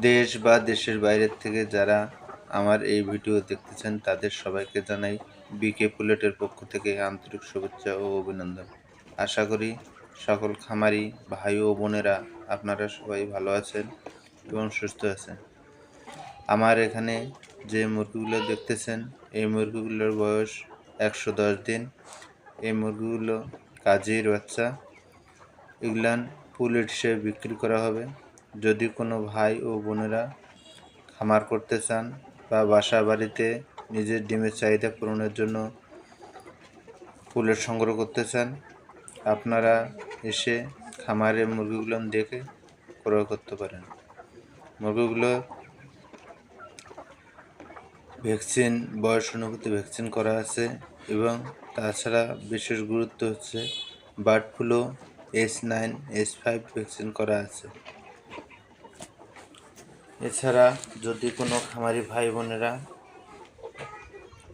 দেশ বা দেশের বাইরের থেকে যারা আমার এই ভিডিও দেখতেছেন, তাদের সবাইকে জানাই বিকে পুলেটের পক্ষ থেকে আন্তরিক শুভেচ্ছা ও অভিনন্দন। আশা করি সকল খামারি ভাই ও বোনেরা আপনারা সবাই ভালো আছেন এবং সুস্থ আছেন। আমার এখানে যে মুরগিগুলো দেখতেছেন, এই মুরগিগুলোর বয়স একশো দশ দিন। এই মুরগিগুলো কাজের বাচ্চা। এগুলান পুলেট হিসেবে বিক্রি করা হবে। যদি কোনো ভাই ও বোনেরা খামার করতে চান বা বাসা বাড়িতে নিজের ডিমের চাহিদা পূরণের জন্য পুলেট সংগ্রহ করতে চান, আপনারা এসে খামারে মুরগিগুলো দেখে ক্রয় করতে পারেন। মুরগিগুলো ভ্যাকসিন, বয়স অনুভূতি ভ্যাকসিন করা আছে এবং তাছাড়া বিশেষ গুরুত্ব হচ্ছে bird flu S nine S five vaccine করা আছে। এছাড়া যদি কোনো খামারি ভাই বোনেরা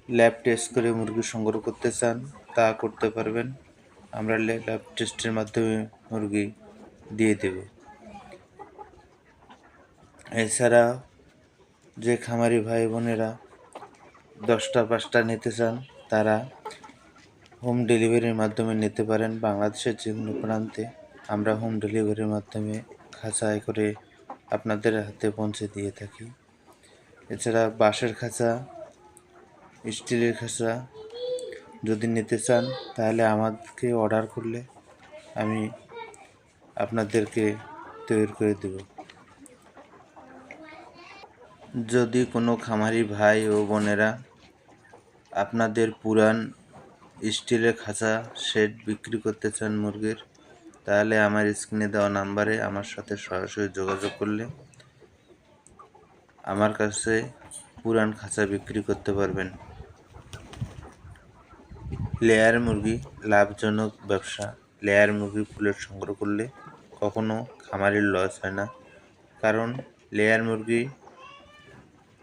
ল্যাব টেস্ট করে মুরগি সংগ্রহ করতে চান, তা করতে পারবেন। আমরা ল্যাব টেস্টের মাধ্যমে মুরগি দিয়ে দেব। এছাড়া যে খামারি ভাই বোনেরা দশটা পাঁচটা নিতে চান, তারা হোম ডেলিভারির মাধ্যমে নিতে পারেন। বাংলাদেশের যে কোনো প্রান্তে আমরা হোম ডেলিভারির মাধ্যমে খাঁচায় করে আপনাদের হাতে পৌঁছে দিয়ে থাকি। এছাড়া বাঁশের খাঁচা, স্টিলের খাঁচা যদি নিতে চান, তাহলে আমাদেরকে অর্ডার করলে আমি আপনাদেরকে তৈরি করে দেব। যদি কোনো খামারি ভাই ও বোনেরা আপনাদের পুরান স্টিলের খাঁচা সেট বিক্রি করতে চান মুরগির তাহলে আমার স্ক্রিনে দেওয়া নাম্বারে আমার সাথে সরাসরি যোগাযোগ করলে আমার কাছে পুরান খাঁচা বিক্রি করতে পারবেন। লেয়ার মুরগি লাভজনক ব্যবসা। লেয়ার মুরগি ফুলের সংগ্রহ করলে কখনো খামারের লস হয় না। কারণ লেয়ার মুরগি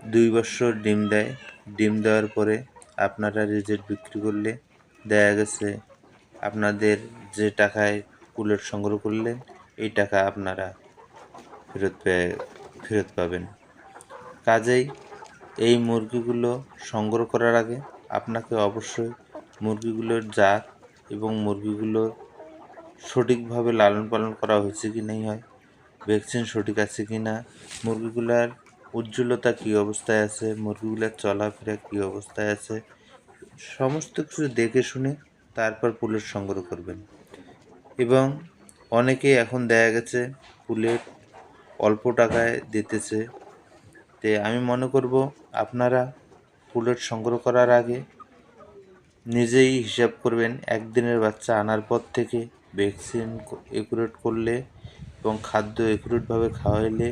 দুই বছর ডিম দেয়। ডিম দেওয়ার পরে আপনারা রিজেক্ট বিক্রি করলে দেখা গেছে আপনাদের যে টাকায় পুলেট সংগ্রহ করলে এই টাকা আপনারা ফেরত ফেরত পাবেন। কাজেই এই মুরগিগুলো সংগ্রহ করার আগে আপনাকে অবশ্যই মুরগিগুলোর জাত এবং মুরগিগুলোর সঠিকভাবে লালন পালন করা হয়েছে কি নেই হয়, ভ্যাকসিন সঠিক আছে কি না, মুরগিগুলার উজ্জ্বলতা কী অবস্থায় আছে, মুরগিগুলোর চলাফেরা কী অবস্থায় আছে, সমস্ত কিছু দেখে শুনে তারপর পুলেট সংগ্রহ করবেন। এবং অনেকে এখন দেখা গেছে পুলেট অল্প টাকায় দিতেছে। তে আমি মনে করব আপনারা পুলেট সংগ্রহ করার আগে নিজেই হিসাব করবেন, একদিনের বাচ্চা আনার পর থেকে ভ্যাকসিন একুরেট করলে এবং খাদ্য একুরেটভাবে খাওয়াইলে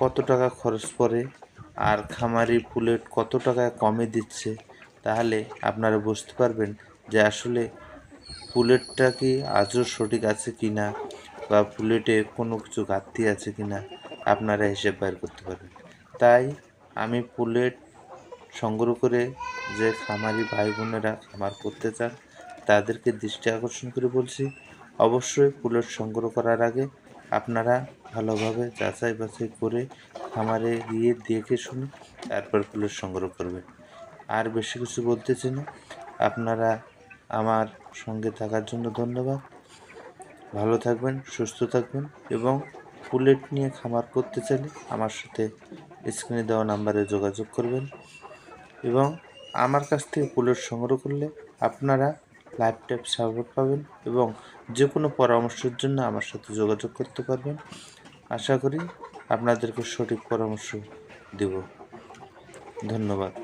কত টাকা খরচ পড়ে, আর খামারি ফুলেট কত টাকা কমে দিচ্ছে, তাহলে আপনারা বুঝতে পারবেন যে আসলে পুলেটটা কি আজও সঠিক আছে কি না? বা পুলেটে কোনো কিছু ঘাটতি আছে কি না? আপনারা হিসেব বাইর করতে পারবেন তাই আমি পুলেট সংগ্রহ করে যে খামারি ভাই বোনেরা খামার করতে চান, তাদেরকে দৃষ্টি আকর্ষণ করে বলছি, অবশ্যই পুলেট সংগ্রহ করার আগে আপনারা ভালোভাবে যাচাই বাছাই করে খামারে গিয়ে দেখে শুনে তারপর পুলেট সংগ্রহ করবেন। আর বেশি কিছু বলতেছি না। আপনারা আমার সঙ্গে থাকার জন্য ধন্যবাদ। ভালো থাকবেন, সুস্থ থাকবেন এবং পুলেট নিয়ে খামার করতে চাইলে আমার সাথে স্ক্রিনে দেওয়া নাম্বারে যোগাযোগ করবেন এবং আমার কাছ থেকে পুলেট সংগ্রহ করলে আপনারা লাইফ টাইম সাপোর্ট পাবেন এবং যে কোনো পরামর্শের জন্য আমার সাথে যোগাযোগ করতে পারবেন। আশা করি আপনাদেরকে সঠিক পরামর্শ দেব। ধন্যবাদ।